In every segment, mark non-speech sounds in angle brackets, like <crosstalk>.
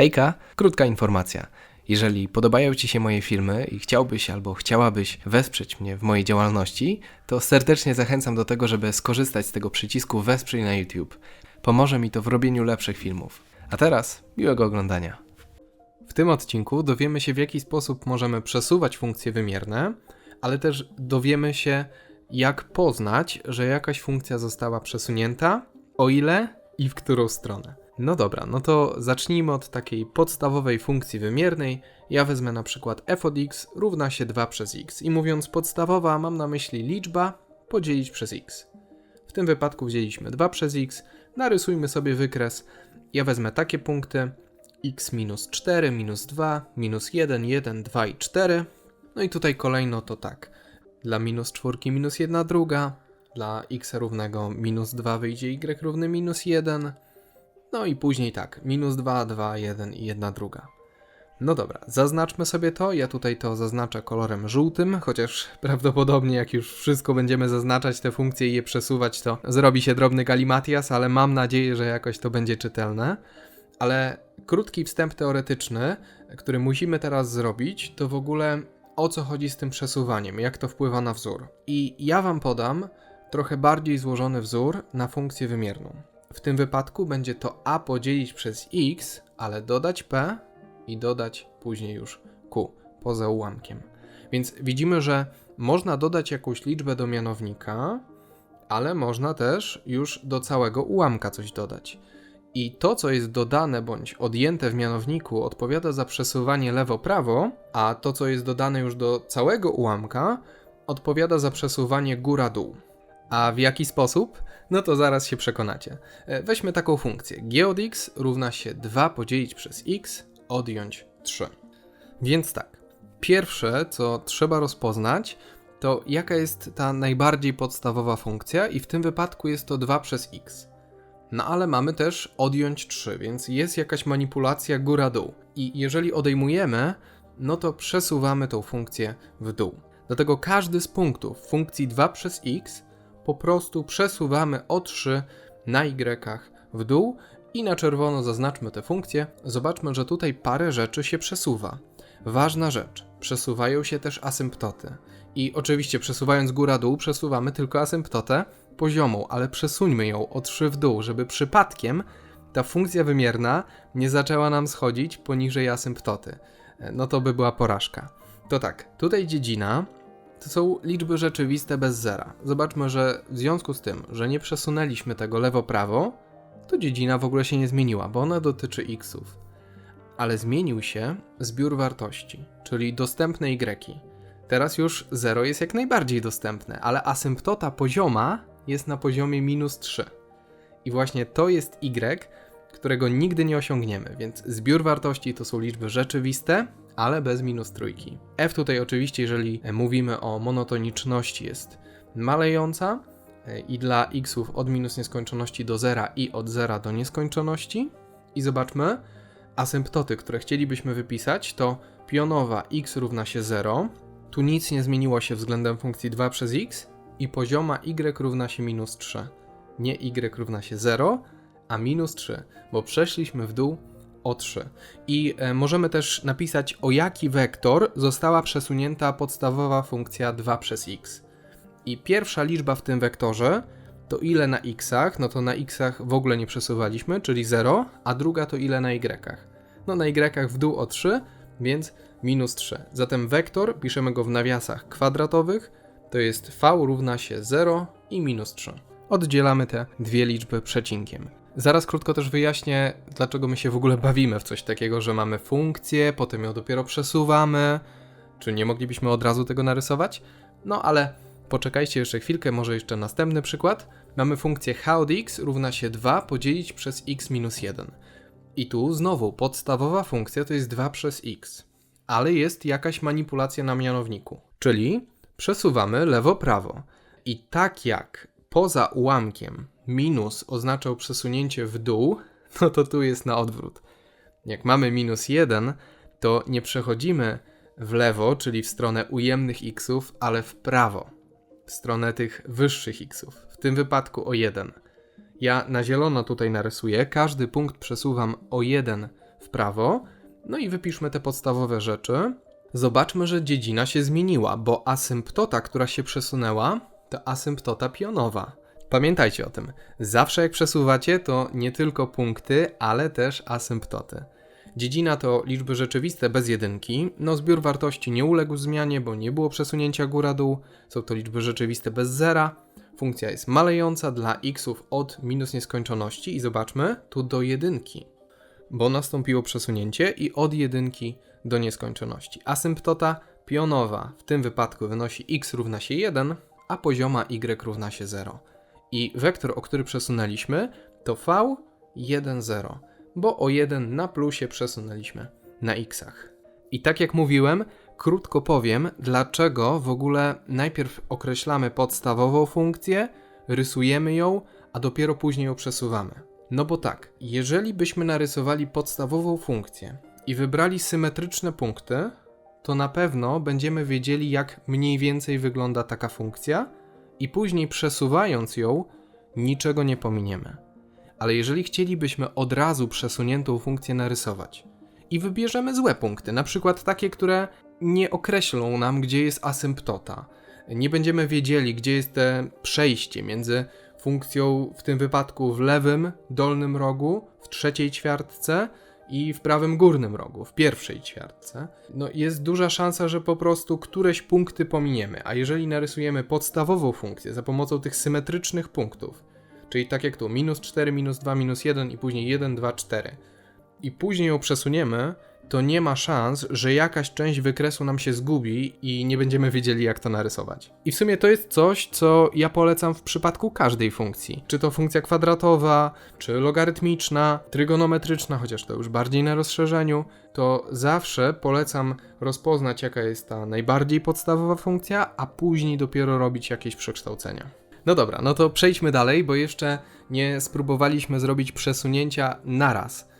Hejka, krótka informacja. Jeżeli podobają Ci się moje filmy i chciałbyś albo chciałabyś wesprzeć mnie w mojej działalności, to serdecznie zachęcam do tego, żeby skorzystać z tego przycisku Wesprzyj na YouTube. Pomoże mi to w robieniu lepszych filmów. A teraz miłego oglądania. W tym odcinku dowiemy się, w jaki sposób możemy przesuwać funkcje wymierne, ale też dowiemy się, jak poznać, że jakaś funkcja została przesunięta, o ile i w którą stronę. No dobra, no to zacznijmy od takiej podstawowej funkcji wymiernej. Ja wezmę na przykład f od x równa się 2 przez x. I mówiąc podstawowa, mam na myśli liczba podzielić przez x. W tym wypadku wzięliśmy 2 przez x. Narysujmy sobie wykres. Ja wezmę takie punkty x minus 4, minus 2, minus 1, 1, 2 i 4. No i tutaj kolejno to tak. Dla minus 4 minus 1 druga, dla x równego minus 2 wyjdzie y równy minus 1, no i później tak, minus 2, 2, 1 i 1 druga. No dobra, zaznaczmy sobie to. Ja tutaj to zaznaczę kolorem żółtym, chociaż prawdopodobnie jak już wszystko będziemy zaznaczać te funkcje i je przesuwać, to zrobi się drobny galimatias, ale mam nadzieję, że jakoś to będzie czytelne. Ale krótki wstęp teoretyczny, który musimy teraz zrobić, to w ogóle o co chodzi z tym przesuwaniem, jak to wpływa na wzór. I ja Wam podam trochę bardziej złożony wzór na funkcję wymierną. W tym wypadku będzie to a podzielić przez x, ale dodać p i dodać później już q poza ułamkiem. Więc widzimy, że można dodać jakąś liczbę do mianownika, ale można też już do całego ułamka coś dodać. I to, co jest dodane bądź odjęte w mianowniku, odpowiada za przesuwanie lewo-prawo, a to, co jest dodane już do całego ułamka, odpowiada za przesuwanie góra-dół. A w jaki sposób? No to zaraz się przekonacie. E, weźmy taką funkcję. g od x równa się 2 podzielić przez x, odjąć 3. Więc tak, pierwsze, co trzeba rozpoznać, to jaka jest ta najbardziej podstawowa funkcja i w tym wypadku jest to 2 przez x. No ale mamy też odjąć 3, więc jest jakaś manipulacja góra-dół. I jeżeli odejmujemy, no to przesuwamy tą funkcję w dół. Dlatego każdy z punktów funkcji 2 przez x po prostu przesuwamy o 3 na y w dół i na czerwono zaznaczmy te funkcje. Zobaczmy, że tutaj parę rzeczy się przesuwa. Ważna rzecz, przesuwają się też asymptoty. I oczywiście przesuwając góra-dół przesuwamy tylko asymptotę poziomą, ale przesuńmy ją o 3 w dół, żeby przypadkiem ta funkcja wymierna nie zaczęła nam schodzić poniżej asymptoty. No to by była porażka. To tak, tutaj dziedzina to są liczby rzeczywiste bez zera. Zobaczmy, że w związku z tym, że nie przesunęliśmy tego lewo-prawo, to dziedzina w ogóle się nie zmieniła, bo ona dotyczy xów. Ale zmienił się zbiór wartości, czyli dostępne y. Teraz już 0 jest jak najbardziej dostępne, ale asymptota pozioma jest na poziomie minus 3. I właśnie to jest y, którego nigdy nie osiągniemy, więc zbiór wartości to są liczby rzeczywiste, ale bez minus trójki. F tutaj oczywiście, jeżeli mówimy o monotoniczności, jest malejąca e, i dla xów od minus nieskończoności do zera i od zera do nieskończoności. I zobaczmy, asymptoty, które chcielibyśmy wypisać, to pionowa x równa się 0. Tu nic nie zmieniło się względem funkcji 2 przez x i pozioma y równa się minus 3. Nie y równa się 0, a minus 3, bo przeszliśmy w dół o 3. I e, możemy też napisać, o jaki wektor została przesunięta podstawowa funkcja 2 przez x. I pierwsza liczba w tym wektorze to ile na xach, no to na xach w ogóle nie przesuwaliśmy, czyli 0, a druga to ile na y'ach. No na y'ach w dół o 3, więc minus 3. Zatem wektor, piszemy go w nawiasach kwadratowych, to jest v równa się 0 i minus 3. Oddzielamy te dwie liczby przecinkiem. Zaraz krótko też wyjaśnię, dlaczego my się w ogóle bawimy w coś takiego, że mamy funkcję, potem ją dopiero przesuwamy. Czy nie moglibyśmy od razu tego narysować? No ale poczekajcie jeszcze chwilkę, może jeszcze następny przykład. Mamy funkcję h od x równa się 2 podzielić przez x minus 1. I tu znowu podstawowa funkcja to jest 2 przez x, ale jest jakaś manipulacja na mianowniku, czyli przesuwamy lewo-prawo. I tak jak poza ułamkiem minus oznaczał przesunięcie w dół, <laughs> no to tu jest na odwrót. Jak mamy minus 1, to nie przechodzimy w lewo, czyli w stronę ujemnych xów, ale w prawo, w stronę tych wyższych xów, w tym wypadku o 1. Ja na zielono tutaj narysuję, każdy punkt przesuwam o 1 w prawo. No i wypiszmy te podstawowe rzeczy. Zobaczmy, że dziedzina się zmieniła, bo asymptota, która się przesunęła, to asymptota pionowa. Pamiętajcie o tym. Zawsze jak przesuwacie, to nie tylko punkty, ale też asymptoty. Dziedzina to liczby rzeczywiste bez jedynki. No zbiór wartości nie uległ zmianie, bo nie było przesunięcia góra-dół. Są to liczby rzeczywiste bez zera. Funkcja jest malejąca dla xów od minus nieskończoności i zobaczmy, tu do jedynki, bo nastąpiło przesunięcie i od jedynki do nieskończoności. Asymptota pionowa w tym wypadku wynosi x równa się 1, a pozioma y równa się 0. I wektor, o który przesunęliśmy, to v 1, 0, bo o 1 na plusie przesunęliśmy na xach. I tak jak mówiłem, krótko powiem, dlaczego w ogóle najpierw określamy podstawową funkcję, rysujemy ją, a dopiero później ją przesuwamy. No bo tak, jeżeli byśmy narysowali podstawową funkcję i wybrali symetryczne punkty, to na pewno będziemy wiedzieli, jak mniej więcej wygląda taka funkcja, i później przesuwając ją, niczego nie pominiemy. Ale jeżeli chcielibyśmy od razu przesuniętą funkcję narysować i wybierzemy złe punkty, na przykład takie, które nie określą nam, gdzie jest asymptota, nie będziemy wiedzieli, gdzie jest te przejście między funkcją w tym wypadku w lewym dolnym rogu, w trzeciej ćwiartce i w prawym górnym rogu, w pierwszej ćwiartce, no jest duża szansa, że po prostu któreś punkty pominiemy. A jeżeli narysujemy podstawową funkcję za pomocą tych symetrycznych punktów, czyli tak jak tu, minus 4, minus 2, minus 1 i później 1, 2, 4, i później ją przesuniemy, to nie ma szans, że jakaś część wykresu nam się zgubi i nie będziemy wiedzieli, jak to narysować. I w sumie to jest coś, co ja polecam w przypadku każdej funkcji. Czy to funkcja kwadratowa, czy logarytmiczna, trygonometryczna, chociaż to już bardziej na rozszerzeniu, to zawsze polecam rozpoznać, jaka jest ta najbardziej podstawowa funkcja, a później dopiero robić jakieś przekształcenia. No dobra, no to przejdźmy dalej, bo jeszcze nie spróbowaliśmy zrobić przesunięcia naraz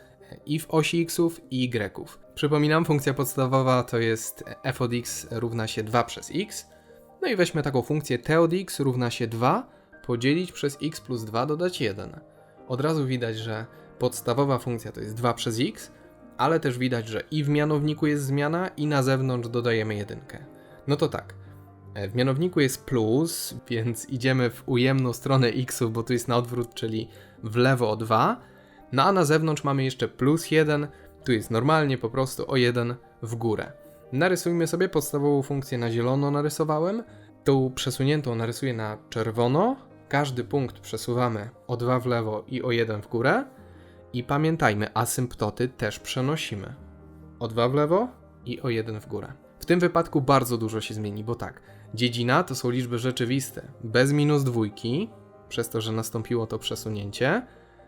i w osi xów i y. Przypominam, funkcja podstawowa to jest f od x równa się 2 przez x. No i weźmy taką funkcję t od x równa się 2 podzielić przez x plus 2 dodać 1. Od razu widać, że podstawowa funkcja to jest 2 przez x, ale też widać, że i w mianowniku jest zmiana i na zewnątrz dodajemy jedynkę. No to tak, w mianowniku jest plus, więc idziemy w ujemną stronę xów, bo tu jest na odwrót, czyli w lewo o 2, no a na zewnątrz mamy jeszcze plus 1, tu jest normalnie po prostu o 1 w górę. Narysujmy sobie podstawową funkcję na zielono narysowałem, tą przesuniętą narysuję na czerwono, każdy punkt przesuwamy o 2 w lewo i o 1 w górę. I pamiętajmy, asymptoty też przenosimy. O 2 w lewo i o 1 w górę. W tym wypadku bardzo dużo się zmieni, bo tak, dziedzina to są liczby rzeczywiste, bez minus dwójki, przez to, że nastąpiło to przesunięcie,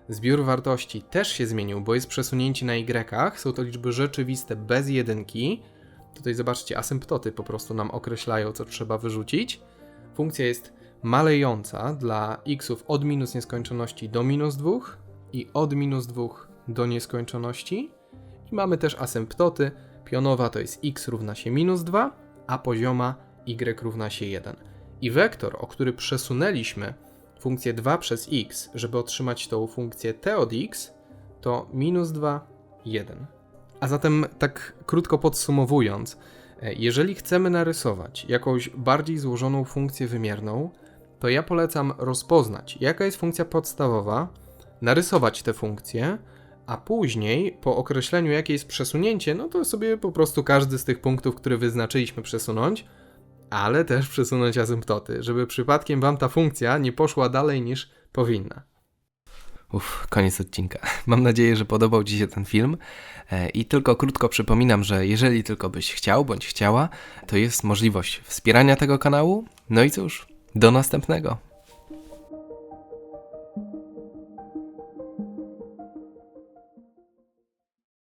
Zbiór wartości też się zmienił, bo jest przesunięcie na y, są to liczby rzeczywiste bez jedynki. Tutaj zobaczcie, asymptoty po prostu nam określają, co trzeba wyrzucić. Funkcja jest malejąca dla xów od minus nieskończoności do minus 2 i od minus 2 do nieskończoności. I mamy też asymptoty. Pionowa to jest x równa się minus 2, a pozioma y równa się 1. I wektor, o który przesunęliśmy funkcję 2 przez x, żeby otrzymać tą funkcję t od x, to minus 2, 1. A zatem, tak krótko podsumowując, e, jeżeli chcemy narysować jakąś bardziej złożoną funkcję wymierną, to ja polecam rozpoznać, jaka jest funkcja podstawowa, narysować tę funkcję, a później, po określeniu, jakie jest przesunięcie, no to sobie po prostu każdy z tych punktów, które wyznaczyliśmy, przesunąć ale też przesunąć asymptoty, żeby przypadkiem wam ta funkcja nie poszła dalej niż powinna. Uff, koniec odcinka. <laughs> Mam nadzieję, że podobał Ci się ten film. E, I tylko krótko przypominam, że jeżeli tylko byś chciał bądź chciała, to jest możliwość wspierania tego kanału. No i cóż, do następnego.